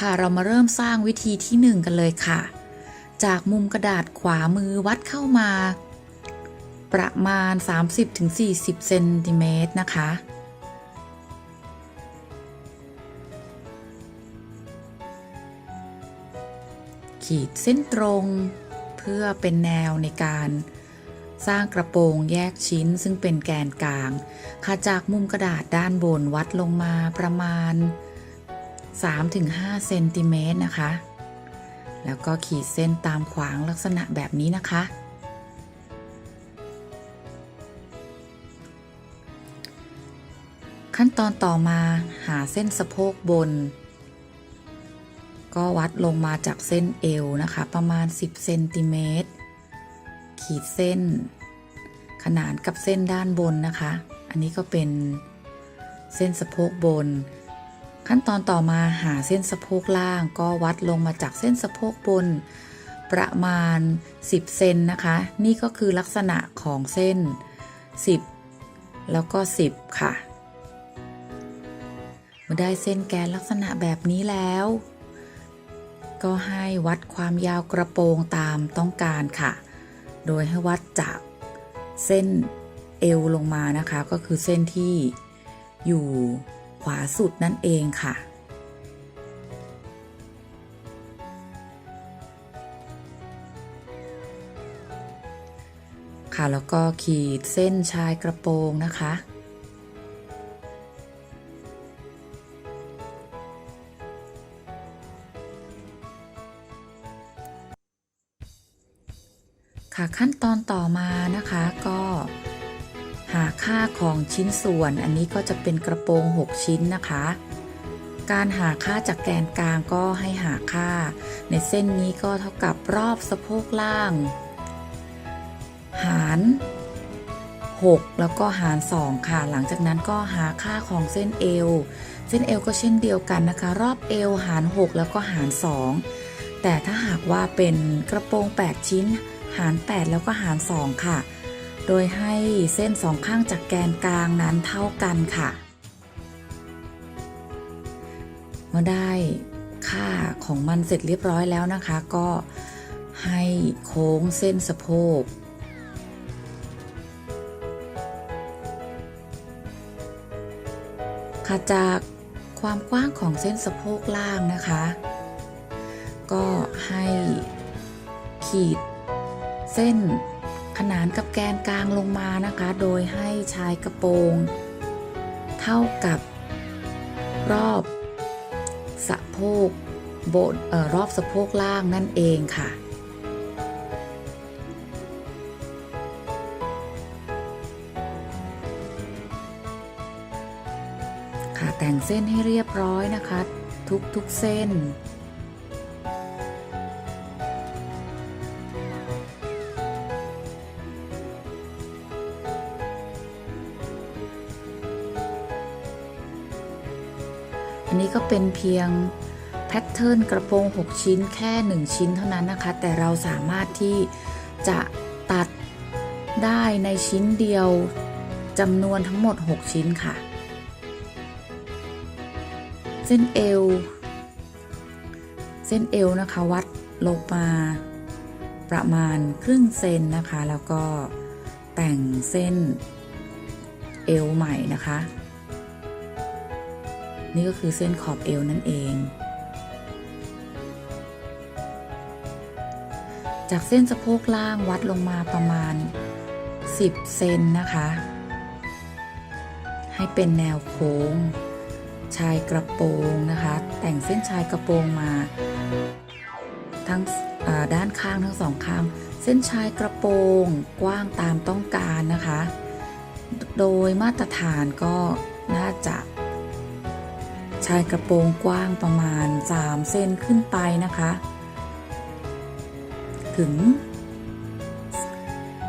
ค่ะ เรามาเริ่มสร้างวิธีที่หนึ่งกันเลยค่ะ จากมุมกระดาษขวามือวัดเข้ามา ประมาณ 30-40เซนติเมตรนะคะขีดเส้นตรง เพื่อเป็นแนวในการสร้างกระโปรงแยกชิ้นซึ่งเป็นแกนกลาง ค่ะจากมุมกระดาษด้านบนวัดลงมาประมาณ 3-5เซนติเมตรนะคะ แล้วก็ขีดเส้นตามขวางลักษณะแบบนี้นะคะ ขั้นตอนต่อมาหาเส้นสะโพกบน ก็วัดลงมาจากเส้นเอวนะคะ ประมาณ 10เซนติเมตรขีดเส้น ขนานกับเส้นด้านบนนะคะ อันนี้ก็เป็นเส้นสะโพกบน ขั้นตอนต่อมาหาเส้นสะโพกล่างก็วัดลงมาจากเส้นสะโพกบน ประมาณ 10 เซนนะคะ นี่ก็คือลักษณะของเส้น 10 แล้วก็ 10 ค่ะเมื่อได้เส้นแกนลักษณะแบบนี้แล้ว ก็ให้วัดความยาวกระโปรงตามต้องการค่ะ โดยให้วัดจากเส้นเอวลงมานะคะ ก็คือเส้นที่อยู่ ขวาสุดนั่นเองค่ะ ค่ะแล้วก็ขีดเส้นชายกระโปรงนะคะค่ะขั้นตอนต่อมานะคะก็ หาค่าของชิ้นส่วน อันนี้ก็จะเป็นกระโปรง 6 ชิ้นนะคะ การหาค่าจากแกนกลางก็ให้หาค่า ในเส้นนี้ก็เท่ากับรอบสะโพกล่าง หาร 6 แล้วก็หาร 2 ค่ะ หลังจากนั้นก็หาค่าของเส้นเอว เส้นเอวก็เช่นเดียวกันนะคะ รอบเอวหาร 6 แล้วก็หาร 2 แต่ถ้าหากว่าเป็นกระโปรง 8 ชิ้น หาร 8 แล้วก็หาร 2 ค่ะ โดยให้เส้นสองข้างจากแกนกลางนั้นเท่ากันค่ะเมื่อได้ค่าของมันเสร็จเรียบร้อยแล้วนะคะ ก็ให้โค้งเส้นสะโพกค่ะจากความกว้างของเส้นสะโพกล่างนะคะ ก็ให้ขีดเส้น ขนานกับแกนกลางลงมานะคะ โดยให้ชายกระโปรง เท่ากับรอบสะโพกบนเอ่อรอบสะโพกล่างนั่นเองค่ะ ค่ะแต่งเส้นให้เรียบร้อยนะคะ ทุกทุกเส้น นี้ก็เป็นเพียงแพทเทิร์นกระโปรง 6 ชิ้นแค่ 1 ชิ้นเท่านั้นนะคะ แต่เราสามารถที่จะตัดได้ในชิ้นเดียวจำนวนทั้งหมด 6 ชิ้นค่ะ เส้นเอว เส้นเอวนะคะวัดลงมาประมาณครึ่งเซนนะคะ แล้วก็แต่งเส้นเอวใหม่นะคะ นี่ก็คือเส้นขอบเอวนั่นเอง จากเส้นสะโพกล่างวัดลงมาประมาณ 10 เซนนะคะ ให้เป็นแนวโค้ง ชายกระโปรงนะคะ แต่งเส้นชายกระโปรงมา ทั้งด้านข้างทั้งสองข้าง เส้นชายกระโปรงกว้างตามต้องการนะคะ โดยมาตรฐานก็น่าจะ ชายกระโปรงกว้างประมาณ 3 เซนขึ้นไปนะคะ ถึง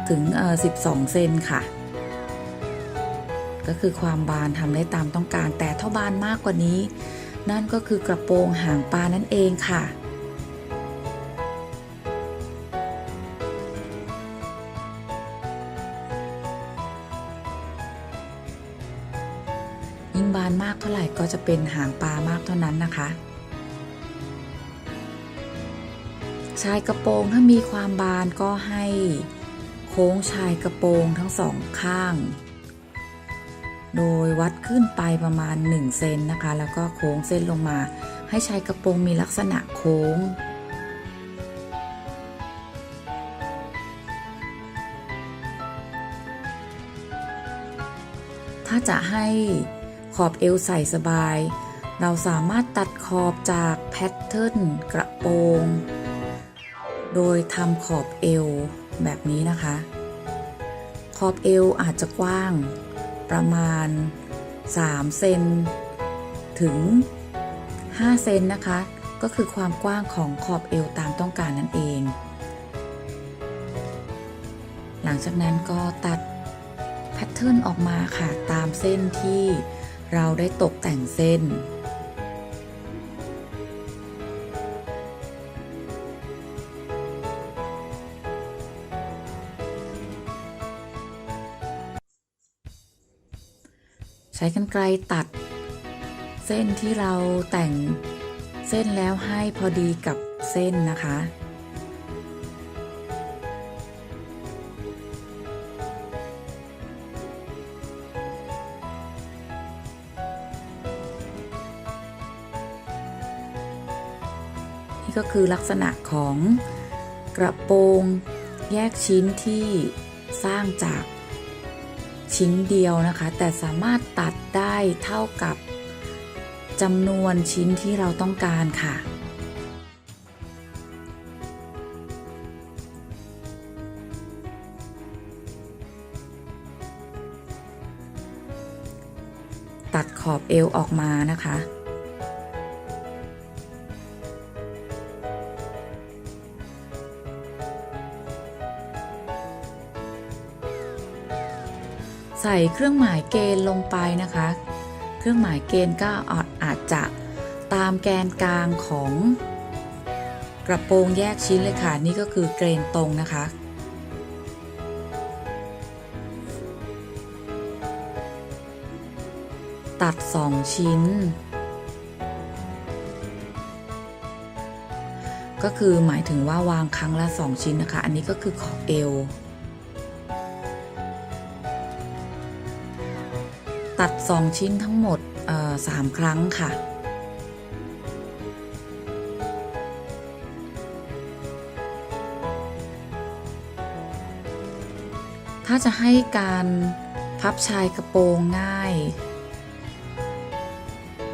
ถึงเอ่อ12 เซนค่ะ ก็คือความบานทำได้ตามต้องการแต่ถ้าบานมากกว่านี้ นั่นก็คือกระโปรงหางปลานั่นเองค่ะ เป็นหางปลามากเท่านั้นนะคะชายกระโปรงถ้ามีความบานก็ให้โค้งชายกระโปรงทั้งสองข้าง โดยวัดขึ้นไปประมาณ 1 เซนนะคะ แล้วก็โค้งเส้นลงมา ให้ชายกระโปรงมีลักษณะโค้ง ถ้าจะให้ ขอบเอวใส่สบาย เราสามารถตัดขอบจากแพทเทิร์นกระโปรง โดยทำขอบเอวแบบนี้นะคะ ขอบเอวอาจจะกว้าง ประมาณ 3 เซนถึง 5 เซนนะคะ ก็คือความกว้างของขอบเอวตามต้องการนั่นเอง หลังจากนั้นก็ตัดแพทเทิร์นออกมาค่ะ ตามเส้นที่ เราได้ตกแต่งเส้น ใช้กรรไกรตัด เส้นที่เราแต่งเส้นแล้วให้พอดีกับเส้นนะคะ ก็คือลักษณะของกระโปรงแยกชิ้นที่สร้างจากชิ้นเดียวนะคะ แต่สามารถตัดได้เท่ากับจำนวนชิ้นที่เราต้องการค่ะ ตัดขอบเอวออกมานะคะ ส่เครื่องหมายเกณฑ์ลงไปนะคะ เครื่องหมายเกณฑ์ก็อาจอาจจะตามแกนกลางของกระโปรงแยกชิ้นเลยค่ะ นี่ก็คือเกรนตรงนะคะ ตัด 2 ชิ้น ก็คือหมายถึงว่าวางครั้งละ 2 ชิ้นนะคะ อันนี้ก็คือขอบเอว ตัด 2 ชิ้นทั้งหมดเอ่อ3ครั้งค่ะ ถ้าจะให้การพับชายกระโปรงง่าย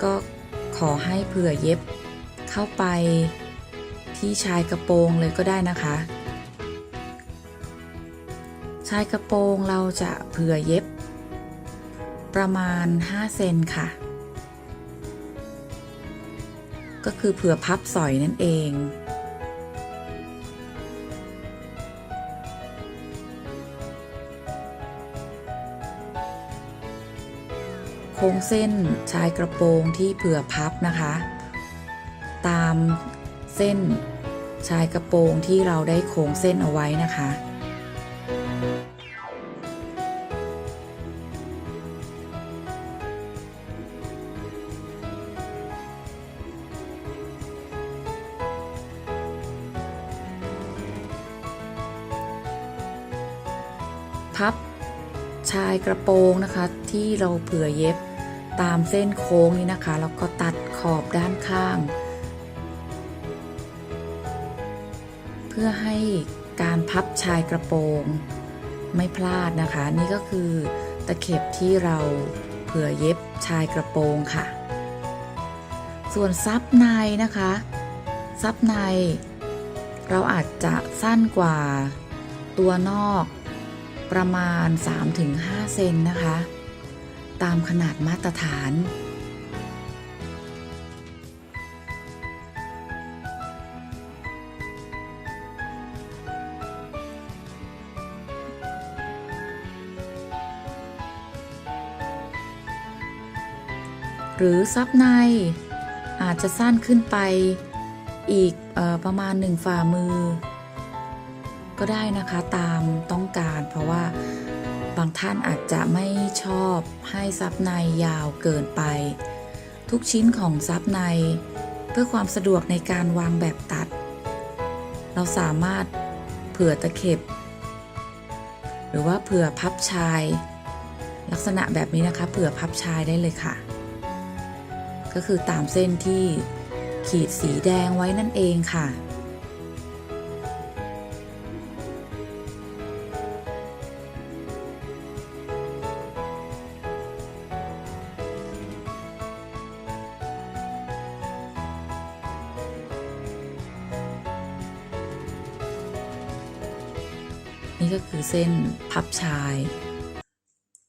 ก็ขอให้เผื่อเย็บเข้าไปที่ชายกระโปรงเลยก็ได้นะคะ ชายกระโปรงเราจะเผื่อเย็บ ประมาณ 5 เซนค่ะ ก็คือเผื่อพับสอยนั่นเอง โค้งเส้นชายกระโปรงที่เผื่อพับนะคะ ตามเส้นชายกระโปรงที่เราได้โค้งเส้นเอาไว้นะคะ ชายกระโปรงนะคะ ที่เราเผื่อเย็บตามเส้นโค้งนี้นะคะแล้วก็ตัดขอบด้านข้าง เพื่อให้การพับชายกระโปรงไม่พลาดนะคะ นี่ก็คือตะเข็บที่เราเผื่อเย็บชายกระโปรงค่ะ ส่วนซับในนะคะ ซับใน เราอาจจะสั้นกว่าตัวนอก ประมาณ 3-5 เซนนะคะ ตามขนาดมาตรฐาน หรือซับในอาจจะสั้นขึ้นไปอีกอประมาณหนึ่งฝ่ามือ ก็ได้นะคะตามต้องการ เพราะว่าบางท่านอาจจะไม่ชอบให้ซับในยาวเกินไป ทุกชิ้นของซับใน เพื่อความสะดวกในการวางแบบตัด เราสามารถเผื่อตะเข็บ หรือว่าเผื่อพับชาย ลักษณะแบบนี้นะคะเผื่อพับชายได้เลยค่ะ ก็คือตามเส้นที่ขีดสีแดงไว้นั่นเองค่ะ นี่ก็คือเส้นพับชาย